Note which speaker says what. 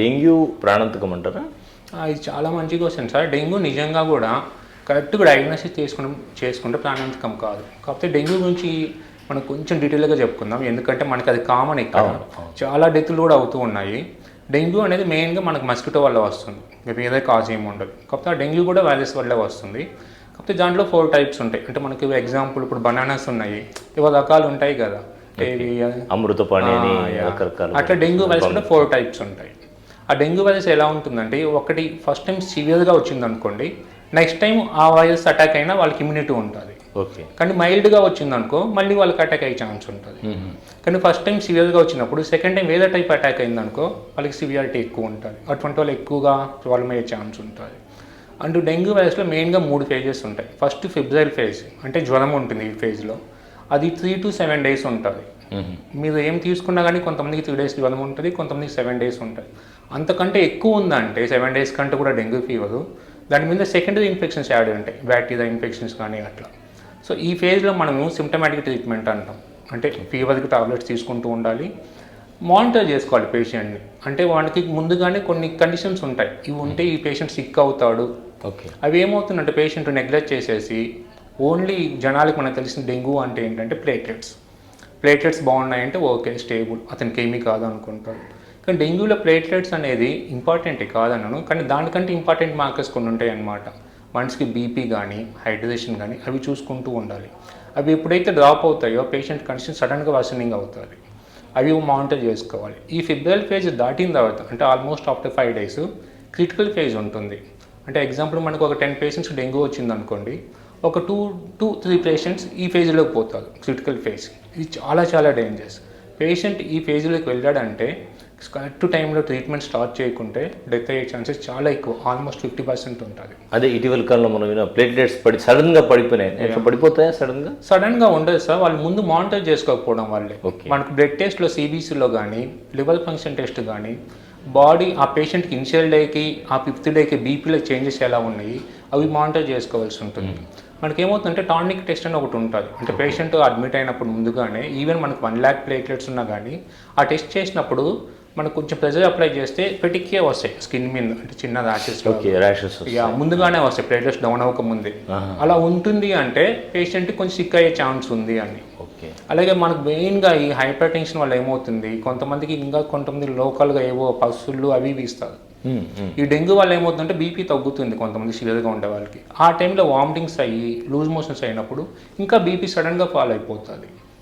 Speaker 1: Dengue ప్రాణాంతకం అంటారా
Speaker 2: ఇది చాలా మంచి క్వశ్చన్ సార్. డెంగ్యూ నిజంగా కూడా కరెక్ట్గా డయాగ్నోసిస్ చేసుకుని చేసుకుంటే ప్రాణాంతకం కాదు. కాకపోతే డెంగ్యూ గురించి మనం కొంచెం డీటెయిల్గా చెప్పుకుందాం. ఎందుకంటే మనకి అది కామన్ ఇక్కడ. చాలా డెత్లు కూడా అవుతూ ఉన్నాయి. డెంగ్యూ అనేది మెయిన్గా మనకు మస్కిటో వల్ల వస్తుంది. ఏదో కాజ్ ఏమి ఉండదు. కాకపోతే ఆ డెంగ్యూ కూడా వైరస్ వల్లే వస్తుంది. కాకపోతే దాంట్లో ఫోర్ టైప్స్ ఉంటాయి. అంటే మనకి ఎగ్జాంపుల్ ఇప్పుడు బనానాస్ ఉన్నాయి. ఇవాళ రకాలు ఉంటాయి కదా.
Speaker 1: అమృతపాణి
Speaker 2: అట్లా డెంగ్యూ వైరస్ కూడా ఫోర్ టైప్స్ ఉంటాయి. ఆ డెంగ్యూ వైరస్ ఎలా ఉంటుందంటే ఒకటి ఫస్ట్ టైం సివియర్గా వచ్చింది అనుకోండి నెక్స్ట్ టైం ఆ వైరస్ అటాక్ అయినా వాళ్ళకి ఇమ్యూనిటీ ఉంటుంది.
Speaker 1: ఓకే.
Speaker 2: కానీ మైల్డ్గా వచ్చింది అనుకో మళ్ళీ వాళ్ళకి అటాక్ అయ్యే ఛాన్స్ ఉంటుంది. కానీ ఫస్ట్ టైం సివియర్గా వచ్చినప్పుడు సెకండ్ టైం ఏదో టైప్ అటాక్ అయింది అనుకో వాళ్ళకి సివియారిటీ ఎక్కువ ఉంటుంది. అటువంటి వాళ్ళు ఎక్కువగా ప్రాబ్లం అయ్యే ఛాన్స్ ఉంటుంది. అండ్ డెంగ్యూ వైరస్లో మెయిన్గా మూడు ఫేజెస్ ఉంటాయి. ఫస్ట్ ఫిబ్జైల్ ఫేజ్ అంటే జ్వరం ఉంటుంది ఈ ఫేజ్లో అది త్రీ టు సెవెన్ డేస్ ఉంటుంది. మీరు ఏం తీసుకున్నా కానీ కొంతమందికి త్రీ డేస్ జ్వరం ఉంటుంది కొంతమందికి సెవెన్ డేస్ ఉంటుంది. అంతకంటే ఎక్కువ ఉందంటే సెవెన్ డేస్ కంటే కూడా డెంగ్యూ ఫీవర్ దాని మీద సెకండరీ ఇన్ఫెక్షన్స్ యాడ్ ఉంటాయి. బ్యాక్టీరియా ఇన్ఫెక్షన్స్ కానీ అట్లా. సో ఈ ఫేజ్లో మనము సిమ్టమాటిక్ ట్రీట్మెంట్ అంటాం. అంటే ఫీవర్కి టాబ్లెట్స్ తీసుకుంటూ ఉండాలి. మానిటర్ చేసుకోవాలి పేషెంట్ని అంటే వాడికి ముందుగానే కొన్ని కండిషన్స్ ఉంటాయి. ఇవి ఉంటే ఈ పేషెంట్ సిక్ అవుతాడు.
Speaker 1: ఓకే
Speaker 2: అవి ఏమవుతుందంటే పేషెంట్ నెగ్లెక్ట్ చేసేసి ఓన్లీ జనాలకు మనకు తెలిసిన డెంగ్యూ అంటే ఏంటంటే ప్లేటెట్స్ ప్లేటెట్స్ బాగున్నాయంటే ఓకే స్టేబుల్. అతనికి ఏమీ కాదు అనుకుంటారు కానీ డెంగ్యూలో ప్లేటెట్స్ అనేది ఇంపార్టెంటే కాదన్నాను కానీ దానికంటే ఇంపార్టెంట్ మార్కర్స్ కొన్ని ఉంటాయి అన్నమాట. మనిషికి బీపీ కానీ హైడ్రేషన్ కానీ అవి చూసుకుంటూ ఉండాలి. అవి ఎప్పుడైతే డ్రాప్ అవుతాయో పేషెంట్ కండిషన్ సడన్గా వర్సనింగ్ అవుతుంది. అవి మానిటర్ చేసుకోవాలి. ఈ ఫిబ్రవరి ఫేజ్ దాటిన తర్వాత అంటే almost after five days critical phase ఉంటుంది. అంటే ఎగ్జాంపుల్ మనకు ఒక టెన్ పేషెంట్స్ డెంగ్యూ వచ్చింది అనుకోండి ఒక టూ టూ త్రీ పేషెంట్స్ ఈ ఫేజ్లోకి పోతారు క్రిటికల్ ఫేజ్ ఇది చాలా చాలా డేంజరస్ పేషెంట్ ఈ ఫేజ్లోకి వెళ్ళాడంటే కరెక్ట్ టైంలో ట్రీట్మెంట్ స్టార్ట్ చేయకుంటే డెత్ అయ్యే ఛాన్సెస్ చాలా ఎక్కువ ఆల్మోస్ట్ ఫిఫ్టీ పర్సెంట్ ఉంటుంది.
Speaker 1: అదే ఇటీవల కాలంలో మనం విన్న ప్లేట్లెట్స్ పడి సడన్గా పడిపోయినాయి. ఎట్లా పడిపోతాయా
Speaker 2: సడన్గా? సడన్గా ఉండదు సార్ వాళ్ళు ముందు మానిటర్ చేసుకోకపోవడం వల్లే.
Speaker 1: Okay.
Speaker 2: మనకు బ్లడ్ టెస్ట్లో సిబిసిలో కానీ లివర్ ఫంక్షన్ టెస్ట్ కానీ బాడీ ఆ పేషెంట్కి ఇనిషియల్ డేకి ఆ ఫిఫ్త్ డేకి బీపీలో చేంజెస్ ఎలా ఉన్నాయి అవి మానిటర్ చేసుకోవాల్సి ఉంటుంది. మనకి ఏమవుతుందంటే టానిక్ టెస్ట్ అని ఒకటి ఉంటుంది. అంటే పేషెంట్ అడ్మిట్ అయినప్పుడు ముందుగానే ఈవెన్ మనకు వన్ ల్యాక్ ప్లేట్లెట్స్ ఉన్నా కానీ ఆ టెస్ట్ చేసినప్పుడు మనకు కొంచెం ప్రెజర్ అప్లై చేస్తే పెటిక్కే వస్తాయి. స్కిన్ మీద అంటే చిన్న ర్యాషెస్
Speaker 1: ర్యాషెస్
Speaker 2: యా ముందుగానే వస్తాయి. ప్లేట్లెట్స్ డౌన్ అవ్వక ముందే అలా ఉంటుంది అంటే పేషెంట్ కొంచెం సిక్ అయ్యే ఛాన్స్ ఉంది అని.
Speaker 1: ఓకే
Speaker 2: అలాగే మనకు మెయిన్గా ఈ హైపర్ టెన్షన్ వల్ల ఏమవుతుంది? కొంతమందికి ఇంకా కొంతమంది లోకల్గా ఏవో పసుళ్ళు అవి ఇవి ఇస్తారు. Hmm, hmm. ఈ డెంగ్యూ వల్ల ఏమవుతుందంటే బీపీ తగ్గుతుంది కొంతమంది సివియర్గా ఉండే వాళ్ళకి. ఆ టైంలో వామిటింగ్స్ అయ్యి లూజ్ మోషన్స్ అయినప్పుడు ఇంకా బీపీ సడన్గా ఫాల్ అయిపోతుంది.